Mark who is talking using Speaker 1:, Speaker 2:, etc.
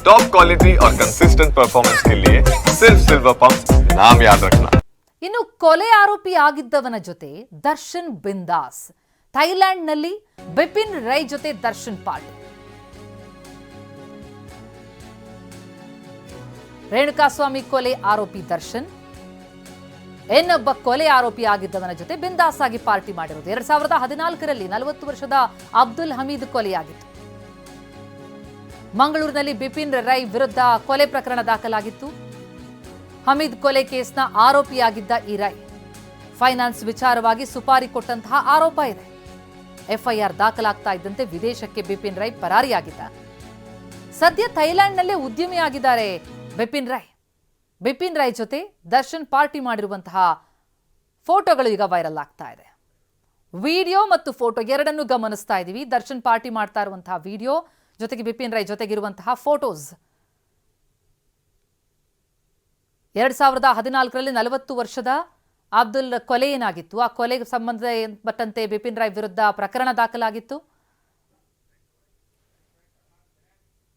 Speaker 1: Top quality और consistent performance के लिए सिर्फ सिल्वर पंप नाम याद रखना
Speaker 2: ಇನ್ನು ಕೊಲೆ ಆರೋಪಿ ಆಗಿದ್ದವನ ಜೊತೆ ದರ್ಶನ್ ಬಿಂದಾಸ್ ಥೈಲ್ಯಾಂಡ್ನಲ್ಲಿ ಬಿಪಿನ್ ರೈ ಜೊತೆ ದರ್ಶನ್ ಪಾರ್ಟಿ ರೇಣುಕಾಸ್ವಾಮಿ ಕೊಲೆ ಆರೋಪಿ ದರ್ಶನ್ ಇನ್ನೊಬ್ಬ ಕೊಲೆ ಆರೋಪಿ ಆಗಿದ್ದವನ ಜೊತೆ ಬಿಂದಾಸ್ ಆಗಿ ಪಾರ್ಟಿ ಮಾಡಿರೋದು ಎರಡ್ ಸಾವಿರದ ಹದಿನಾಲ್ಕರಲ್ಲಿ ನಲವತ್ತು ವರ್ಷದ ಅಬ್ದುಲ್ ಹಮೀದ್ ಕೊಲೆಯಾಗಿತ್ತು ಮಂಗಳೂರಿನಲ್ಲಿ ಬಿಪಿನ್ ರೈ ವಿರುದ್ಧ ಕೊಲೆ ಪ್ರಕರಣ ದಾಖಲಾಗಿತ್ತು. ಹಮೀದ್ ಕೊಲೆ ಕೇಸ್ನ ಆರೋಪಿಯಾಗಿದ್ದ ಈ ರೈ. ಫೈನಾನ್ಸ್ ವಿಚಾರವಾಗಿ ಸುಪಾರಿ ಕೊಟ್ಟಂತಹ ಆರೋಪ ಇದೆ. ಎಫ್ಐಆರ್ ದಾಖಲಾಗ್ತಾ ಇದ್ದಂತೆ ವಿದೇಶಕ್ಕೆ ಬಿಪಿನ್ ರೈ ಪರಾರಿಯಾಗಿದ್ದ. ಸದ್ಯ ಥೈಲ್ಯಾಂಡ್ನಲ್ಲೇ ಉದ್ಯಮಿಯಾಗಿದ್ದಾರೆ ಬಿಪಿನ್ ರೈ. ಬಿಪಿನ್ ರೈ ಜೊತೆ ದರ್ಶನ್ ಪಾರ್ಟಿ ಮಾಡಿರುವಂತಹ ಫೋಟೋಗಳು ಈಗ ವೈರಲ್ ಆಗ್ತಾ ಇದೆ. ವಿಡಿಯೋ ಮತ್ತು ಫೋಟೋ ಎರಡನ್ನೂ ಗಮನಿಸ್ತಾ ಇದ್ದೀವಿ ದರ್ಶನ್ ಪಾರ್ಟಿ ಮಾಡ್ತಾ ಇರುವಂತಹ ವಿಡಿಯೋ ಜೊತೆಗೆ ಬಿಪಿನ್ ರೈ ಜೊತೆಗಿರುವಂತಹ ಫೋಟೋಸ್. ಎರಡ್ ಸಾವಿರದ ಹದಿನಾಲ್ಕರಲ್ಲಿ ನಲವತ್ತು ವರ್ಷದ ಅಬ್ದುಲ್ ಕೊಲೆ ಏನಾಗಿತ್ತು? ಆ ಕೊಲೆಗೆ ಸಂಬಂಧಪಟ್ಟಂತೆ ಬಿಪಿನ್ ರಾಯ್ ವಿರುದ್ಧ ಪ್ರಕರಣ ದಾಖಲಾಗಿತ್ತು.